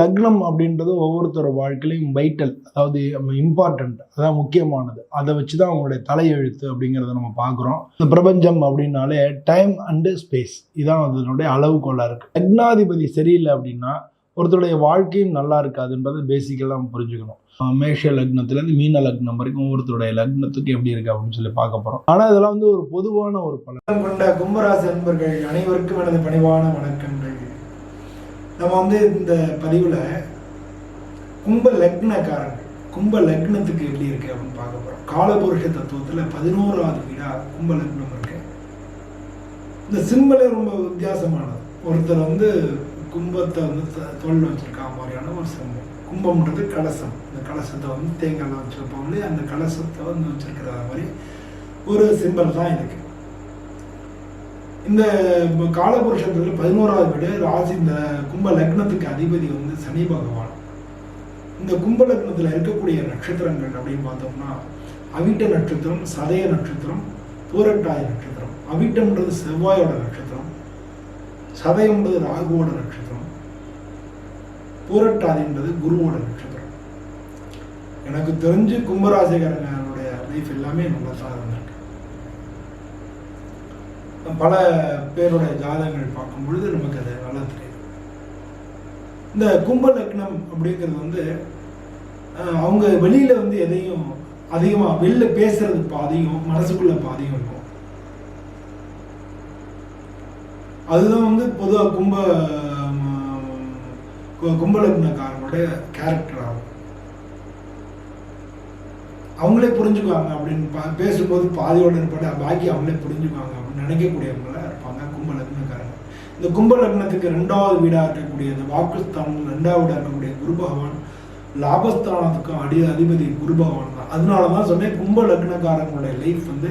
லக்னம் அப்படின்றது ஒவ்வொருத்தரோட வாழ்க்கையிலையும் வைட்டல் அதாவது இம்பார்ட்டன்ட் அதான் முக்கியமானது. அதை வச்சு தான் அவங்களுடைய தலையெழுத்து அப்படிங்கிறத நம்ம பார்க்குறோம். இந்த பிரபஞ்சம் அப்படின்னாலே டைம் அண்டு ஸ்பேஸ் இதான் அதனுடைய அளவுகோலாக இருக்குது லக்னாதிபதி சரியில்லை அப்படின்னா ஒருத்தருடைய வாழ்க்கையும் நல்லா இருக்காதுன்றது பேசிக்கலாக நம்ம புரிஞ்சுக்கணும். மேஷ லக்னத்துலேருந்து மீன லக்னம் வரைக்கும் ஒவ்வொருத்தருடைய லக்னத்துக்கு எப்படி இருக்கு அப்படின்னு சொல்லி பார்க்க போகிறோம் ஆனால் இதெல்லாம் வந்து ஒரு பொதுவான ஒரு பலன். கொண்ட கும்பராசி அன்பர்கள் அனைவருக்கும் எனது பணிவான வணக்கங்கள். நம்ம வந்து இந்த பதிவில் கும்ப லக்னக்காரன் கும்ப லக்னத்துக்கு எப்படி இருக்கு அப்படின்னு பார்க்க போகிறோம் காலபுருஷ தத்துவத்தில் பதினோராவது வீடாக கும்ப லக்னம் இருக்கு. இந்த சிம்பலே ரொம்ப வித்தியாசமானது. ஒருத்தர் வந்து கும்பத்தை வந்து த- தோல்ல மாதிரியான ஒரு சிம்பம் கும்பம்ன்றது கலசம். இந்த கலசத்தை வந்து தேங்காய்லாம் வச்சுருப்பாங்களே அந்த கலசத்தை வந்து வச்சுருக்கிற மாதிரி ஒரு சிம்பல் தான் இருக்குது இந்த காலபுருஷத்தில் பதினோராவது வீடு ராசி இந்த கும்ப லக்னத்துக்கு அதிபதி வந்து சனி பகவான். இந்த கும்ப லக்னத்தில் இருக்கக்கூடிய நட்சத்திரங்கள் அப்படின்னு பார்த்தோம்னா அவிட்ட நட்சத்திரம் சதய நட்சத்திரம் பூரட்டாய நட்சத்திரம். அவிட்டம்ன்றது செவ்வாயோட நட்சத்திரம் சதயம்ன்றது ராகுவோட நட்சத்திரம் பூரட்டாதின்றது குருவோட நட்சத்திரம். எனக்கு தெரிஞ்சு கும்பராசிக்காரங்களுடைய லைஃப் எல்லாமே நல்லா தான் இருந்திருக்கு. பல பேருடைய ஜாதகங்கள் பார்க்கும் பொழுது நமக்கு அது நல்லா தெரியும். இந்த கும்ப லக்னம் அப்படிங்கிறது வந்து அவங்க வெளியில் வந்து எதையும் அதிகமாக வெளில பேசுறது பாதியும் மனசுக்குள்ள பாதியும் இருக்கும். அதுதான் வந்து பொதுவாக கும்ப ம், கேரக்டர் ஆகும். அவங்களே புரிஞ்சுக்குவாங்க அப்படின்னு பா- பேசும்போது பாதியோட இருப்பாடு பாக்கி அவங்களே புரிஞ்சுக்குவாங்க நினைக்கக்கூடியவங்களாக இருப்பாங்க. கும்ப லக்னக்காரங்க இந்த கும்ப லக்னத்துக்கு ரெண்டாவது வீடாக இருக்கக்கூடிய இந்த வாக்குஸ்தானம் ரெண்டாவது வீடாக இருக்கக்கூடிய குரு பகவான் லாபஸ்தானத்துக்கும் அடி அதிபதி குரு பகவான் தான். அதனால தான் சொன்னேன் கும்ப லக்னக்காரங்களுடைய லைஃப் வந்து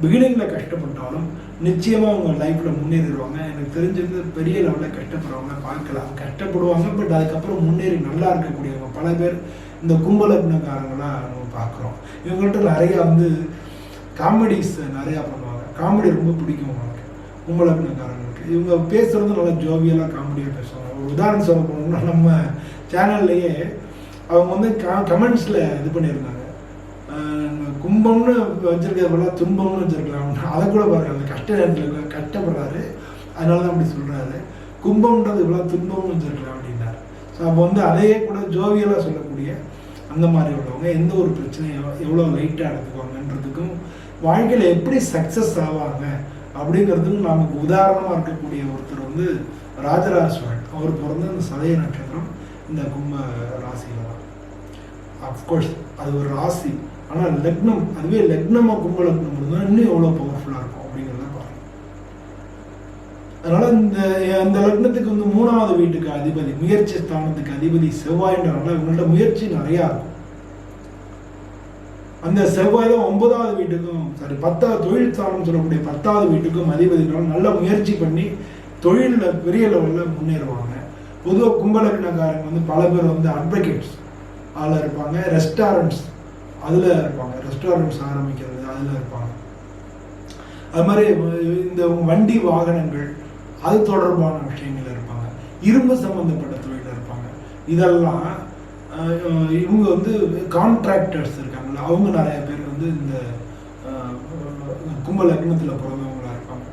பிகினிங்கில் கஷ்டப்பட்டாலும் நிச்சயமாக அவங்க லைஃப்பில் முன்னேறிடுவாங்க. எனக்கு தெரிஞ்சது பெரிய லெவலில் கஷ்டப்படுறவங்க பார்க்கலாம். கஷ்டப்படுவாங்க பட் அதுக்கப்புறம் முன்னேறி நல்லா இருக்கக்கூடியவங்க பல பேர் இந்த கும்பலக்னக்காரங்களாக நம்ம பார்க்குறோம். இவங்கள்ட்ட நிறையா வந்து காமெடிஸ் நிறையா பண்ணுவாங்க. காமெடி ரொம்ப பிடிக்கும் அவங்களுக்கு கும்பலக்கணக்காரங்களுக்கு இவங்க பேசுகிறது நல்லா ஜோவியலாக காமெடியாக பேசுவாங்க. ஒரு உதாரணம் சொல்ல போனோம்னா நம்ம சேனல்லையே அவங்க வந்து கமெண்ட்ஸில் இது பண்ணியிருந்தாங்க. கும்பம்னு கும்பம்னு வச்சிருக்கிறதெல்லாம் துன்பம்னு வச்சிருக்கலாம். அதை கூட பாருங்க அந்த கஷ்ட நேரத்தில் கஷ்டப்படுறாரு. அதனால தான் அப்படி சொல்கிறாரு கும்பம்ன்றது இவ்வளோ துன்பம்னு வச்சிருக்கலாம் அப்படின்னாரு. ஸோ அப்போ வந்து அதையே கூட ஜோவியலாக சொல்லக்கூடிய அந்த மாதிரி உள்ளவங்க எந்த ஒரு பிரச்சனையும் எவ்வளோ லைட்டாக எடுத்துக்குவாங்கன்றதுக்கும் வாழ்க்கையில் எப்படி சக்ஸஸ் ஆவாங்க அப்படிங்கிறதுக்கும் நமக்கு உதாரணமாக இருக்கக்கூடிய ஒருத்தர் வந்து ராஜராஜ சோழன் அவர் பிறந்த இந்த சதய நட்சத்திரம் இந்த கும்ப ராசியில் தான். அஃப்கோர்ஸ் அது ஒரு ராசி. ஆனால் லக்னம் அதுவே லக்னமாக கும்ப லக்னம் இருந்தால் இன்னும் எவ்வளோ பவர்ஃபுல்லாக இருக்கும் அப்படிங்கிறத பாருங்க. அதனால இந்த இந்த லக்னத்துக்கு வந்து மூணாவது வீட்டுக்கு அதிபதி முயற்சி ஸ்தானத்துக்கு அதிபதி செவ்வாய்ன்றனால இவங்கள்ட்ட முயற்சி நிறையா இருக்கும். அந்த செவ்வாய் தான் ஒன்பதாவது வீட்டுக்கும் சாரி பத்தாவது தொழில் ஸ்தானம் சொல்லக்கூடிய பத்தாவது வீட்டுக்கும் அதிபதினாலும் நல்ல முயற்சி பண்ணி தொழிலில் பெரிய லெவலில் முன்னேறுவாங்க. பொதுவாக கும்பலக்கணக்காரங்க வந்து பல பேர் வந்து அட்வொகேட்ஸ் அதில் இருப்பாங்க ரெஸ்டாரண்ட்ஸ் அதில் இருப்பாங்க. ரெஸ்டாரண்ட்ஸ் ஆரம்பிக்கிறது அதில் இருப்பாங்க. அது மாதிரி இந்த வண்டி வாகனங்கள் அது தொடர்பான விஷயங்கள் இருப்பாங்க. இரும்பு சம்மந்தப்பட்ட தொழில் இருப்பாங்க. இதெல்லாம் இவங்க வந்து கான்ட்ராக்டர்ஸ் இருக்காங்கல்ல அவங்க நிறைய பேர் வந்து இந்த கும்பல் லக்னத்தில் பிறந்தவங்களாக இருப்பாங்க.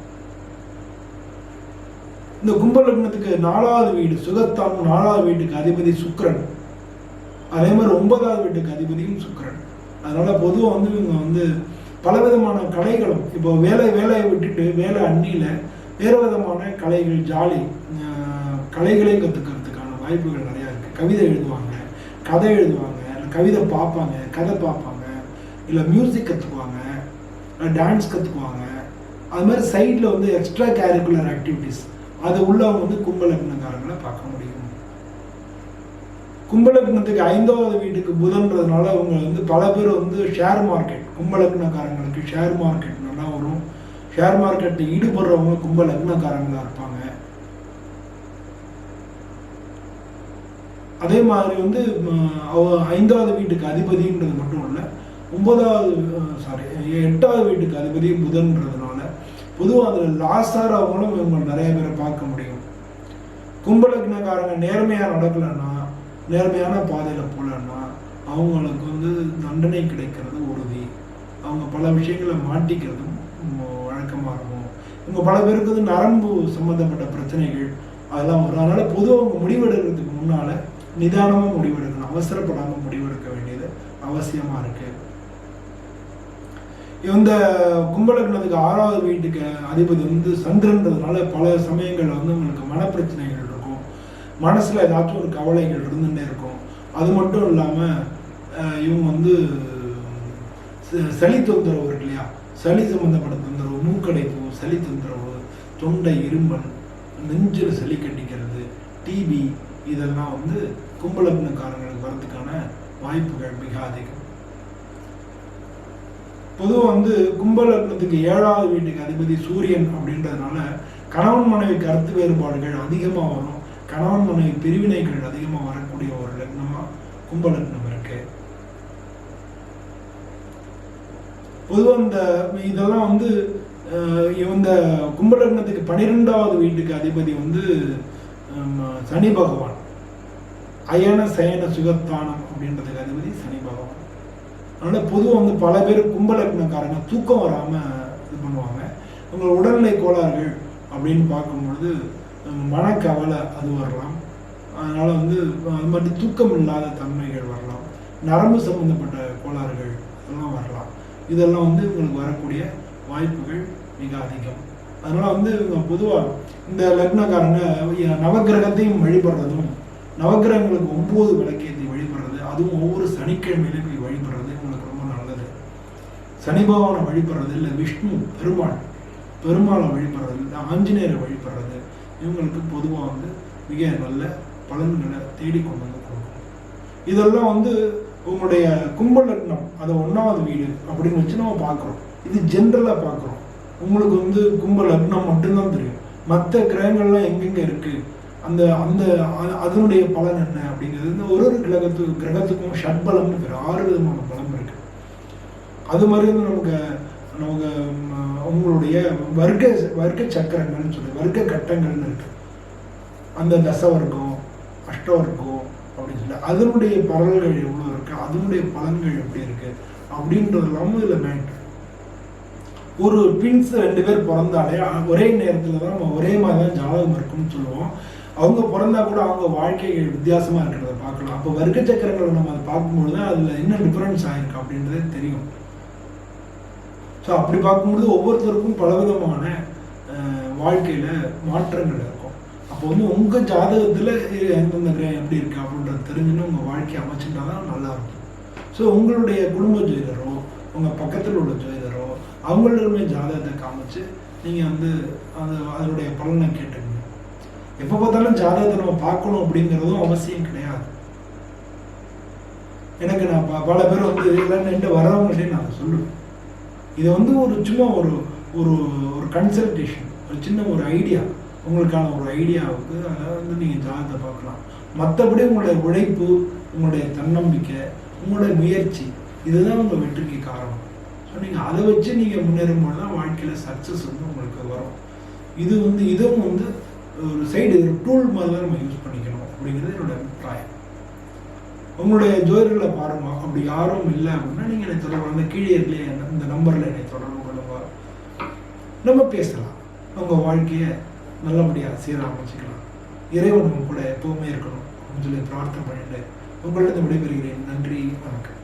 இந்த கும்பல் லக்னத்துக்கு நாலாவது வீடு சுகத்தான் நாலாவது வீட்டுக்கு அதிபதி சுக்ரன் அதே மாதிரி ஒன்பதாவது வீட்டுக்கு அதிபதியும் சுக்ரன் அதனால் பொதுவாக வந்து இவங்க வந்து பலவிதமான கலைகளும் இப்போ வேலை வேலையை விட்டுட்டு வேலை அந்நியில் வேறு விதமான கலைகள் ஜாலி கலைகளையும் கலைகளை கற்றுக்கிறதுக்கான வாய்ப்புகள் நிறையா இருக்குது கவிதை எழுதுவாங்க. கதை எழுதுவாங்க இல்லை கவிதை பார்ப்பாங்க கதை பார்ப்பாங்க இல்லை மியூசிக் கற்றுக்குவாங்க டான்ஸ் கற்றுக்குவாங்க அது மாதிரி சைடில் வந்து எக்ஸ்ட்ரா கேரிக்குலர் ஆக்டிவிட்டீஸ் அது உள்ளவங்க வந்து கும்பலக்னக்காரங்களை பார்க்க முடியும். கும்பலக்னத்துக்கு ஐந்தாவது வீட்டுக்கு புதன்றதுனால அவங்க வந்து பல பேர் வந்து ஷேர் மார்க்கெட் கும்பலக்னக்காரங்களுக்கு ஷேர் மார்க்கெட் நல்லா வரும். ஷேர் மார்க்கெட்டில் ஈடுபடுறவங்க கும்பலக்னக்காரங்களாக இருப்பாங்க. அதே மாதிரி வந்து அவ- ஐந்தாவது வீட்டுக்கு அதிபதின்றது மட்டும் இல்லை ஒன்பதாவது சாரி எட்டாவது வீட்டுக்கு அதிபதி புதன்றதுனால பொதுவாக அதில் லாஸார் அவங்களும் இவங்க நிறைய பேரை பார்க்க முடியும். கும்பலக்னக்காரங்க நேர்மையாக நடக்கலைன்னா நேர்மையான பாதையில் போகலன்னா அவங்களுக்கு வந்து தண்டனை கிடைக்கிறது உறுதி. அவங்க பல விஷயங்களை மாட்டிக்கிறதும் வழக்கமாக இருக்கும் இவங்க பல பேருக்கு வந்து நரம்பு சம்மந்தப்பட்ட பிரச்சனைகள் அதெல்லாம் வரும். அதனால் பொதுவாக அவங்க முடிவெடுக்கிறதுக்கு முன்னால் நிதானமாக முடிவெடுக்கணும். அவசரப்படாமல் முடிவெடுக்க வேண்டியது அவசியமாக இருக்கு. இந்த கும்பலக்னத்துக்கு ஆறாவது வீட்டுக்கு அதிபதி வந்து சந்திரன்றதுனால பல சமயங்கள்ல வந்து உங்களுக்கு மனப்பிரச்சனைகள் இருக்கும். மனசுல ஏதாச்சும் ஒரு கவலைகள் இருந்துகிட்டே இருக்கும். அது மட்டும் இல்லாம இவங்க வந்து ச- சளி தொந்தரவு இருக்கு இல்லையா? சளி சம்மந்தப்பட்ட தொந்தரவு மூக்கடைப்பு சளி தொந்தரவு தொண்டை இருமல் நெஞ்சில் சளி கட்டிக்கிறது டிபி இதெல்லாம் வந்து கும்பலக்னக்காரங்களுக்கு வரதுக்கான வாய்ப்புகள் மிக அதிகம். பொதுவாக வந்து கும்பலக்னத்துக்கு ஏழாவது வீட்டுக்கு அதிபதி சூரியன் அப்படின்றதுனால கணவன் மனைவி கருத்து வேறுபாடுகள் அதிகமாக வரும். கணவன் மனைவி பிரிவினைகள் அதிகமாக வரக்கூடிய ஒரு லக்னமாக கும்பலக்னம் இருக்கு. பொதுவாக இந்த இதெல்லாம் வந்து இந்த கும்பலக்னத்துக்கு பன்னிரெண்டாவது வீட்டுக்கு அதிபதி வந்து நம்ம சனி பகவான். அயன சயன சுகத்தானம் அப்படின்றதுக்கு அதிபதி சனி பகவான். அதனால் பொதுவாக வந்து பல பேர் கும்பலக்னக்காரங்க தூக்கம் வராமல் இது பண்ணுவாங்க. உங்கள் உடல்நிலை கோளாறுகள் அப்படின்னு பார்க்கும்பொழுது ஹம், மனக்கவலை அது வரலாம். அதனால் வந்து அது மாதிரி தூக்கம் இல்லாத தன்மைகள் வரலாம். நரம்பு சம்மந்தப்பட்ட கோளாறுகள் அதெல்லாம் வரலாம். இதெல்லாம் வந்து உங்களுக்கு வரக்கூடிய வாய்ப்புகள் மிக அதிகம். அதனால வந்து பொதுவாக இந்த லக்னக்காரங்க நவக்கிரகத்தையும் வழிபடுறதும் நவக்கிரகங்களுக்கு ஒம்பது விளக்கேற்றி வழிபடுறது அதுவும் ஒவ்வொரு சனிக்கிழமையிலும் போய் வழிபடுறது உங்களுக்கு ரொம்ப நல்லது. சனி பகவானை வழிபடுறது இல்லை விஷ்ணு பெருமாள் பெருமாளை வழிபடுறது இல்லை ஆஞ்சநேயரை வழிபடுறது இவங்களுக்கு பொதுவாக வந்து மிக நல்ல பலன்களை தேடிக்கொண்டு வந்து கொடுக்கும். இதெல்லாம் வந்து உங்களுடைய கும்ப லக்னம் அது ஒன்றாவது வீடு அப்படின்னு வச்சு நம்ம பார்க்குறோம். இது ஜென்ரலாக பார்க்குறோம். உங்களுக்கு வந்து கும்ப லக்னம் மட்டும்தான் தெரியும். மற்ற கிரகங்கள்லாம் எங்கெங்க இருக்கு? அந்த அந்த அதனுடைய பலன் என்ன அப்படிங்கிறது இந்த ஒரு ஒரு கிரகத்துக்கு கிரகத்துக்கும் ஷட்பலம்னு பேர் ஆறு விதமான பலம் இருக்கு. அது மாதிரி வந்து நமக்கு நமக்கு உங்களுடைய வர்க்க வர்க்க சக்கரங்கள்னு சொல்லி வர்க்க கட்டங்கள்னு இருக்கு. அந்த தசவர்க்கம் அஷ்டவர்க்கம் அப்படின்னு சொல்லி அதனுடைய பலன்கள் எவ்வளோ இருக்கு? அதனுடைய பலன்கள் எப்படி இருக்கு? அப்படின்றதெல்லாமும் இதில் ஒரு ட்வின்ஸ் ரெண்டு பேர் பிறந்தாலே ஒரே நேரத்தில் தான் நம்ம ஒரே மாதிரி தான் ஜாதகம் இருக்கும்னு சொல்லுவோம். அவங்க பிறந்தா கூட அவங்க வாழ்க்கைகள் வித்தியாசமா இருக்கிறத பார்க்கலாம். அப்போ வர்க்க சக்கரங்களை நம்ம அதை பார்க்கும்பொழுது தான் அதில் என்ன டிஃப்ரென்ஸ் ஆயிருக்கு அப்படின்றது தெரியும். ஸோ அப்படி பார்க்கும்பொழுது ஒவ்வொருத்தருக்கும் பலவிதமான அஹ், வாழ்க்கையில மாற்றங்கள் இருக்கும். அப்போ வந்து உங்க ஜாதகத்துல எந்தெந்த கிரகம் எப்படி இருக்கு அப்படின்றது தெரிஞ்சுன்னு உங்க வாழ்க்கையை அமைச்சுட்டா தான் நல்லா இருக்கும். ஸோ உங்களுடைய குடும்ப ஜோதிடரோ உங்க பக்கத்தில் உள்ள ஜோதிடர் அவங்களுமே ஜாதகத்தை காமிச்சு நீங்கள் வந்து அது அதனுடைய பலனை கேட்டுக்கணும் எப்போ பார்த்தாலும் ஜாதகத்தை நம்ம பார்க்கணும் அப்படிங்கிறதும் அவசியம் கிடையாது. எனக்கு நான் ப- பல பேர் வந்து எல்லாம் என்கிட்ட நான் சொல்லுவேன். இது வந்து ஒரு சும்மா ஒரு ஒரு ஒரு கன்சல்டேஷன் ஒரு சின்ன ஒரு ஐடியா உங்களுக்கான ஒரு ஐடியாவுக்கு அதை வந்து நீங்கள் ஜாதகத்தை பார்க்கலாம். மற்றபடி உங்களுடைய உழைப்பு உங்களுடைய தன்னம்பிக்கை உங்களுடைய முயற்சி இதுதான் உங்கள் வெற்றிக்கு காரணம். நீங்கள் அதை வச்சு நீங்கள் முன்னேறும்போது தான் வாழ்க்கையில் சக்ஸஸ் வந்து உங்களுக்கு வரும். இது வந்து இதுவும் வந்து ஒரு சைடு ஒரு டூல் மாதிரி தான் நம்ம யூஸ் பண்ணிக்கணும் அப்படிங்கிறது என்னோட அபிப்பிராயம். உங்களுடைய ஜோதிடர்களை பாருங்க. அப்படி யாரும் இல்லை அப்படின்னா நீங்கள் என்னை தொடர்பு அந்த கீழே இருக்கலையே இந்த நம்பரில் என்னை தொடர்பு கொள்ளுங்க. நம்ம பேசலாம். உங்கள் வாழ்க்கையை நல்லபடியாக சீராக இறைவன் உங்க கூட எப்பவுமே இருக்கணும் அப்படின்னு சொல்லி பிரார்த்தனை பண்ணிட்டு உங்கள்ட்ட விடைபெறுகிறேன். நன்றி வணக்கம்.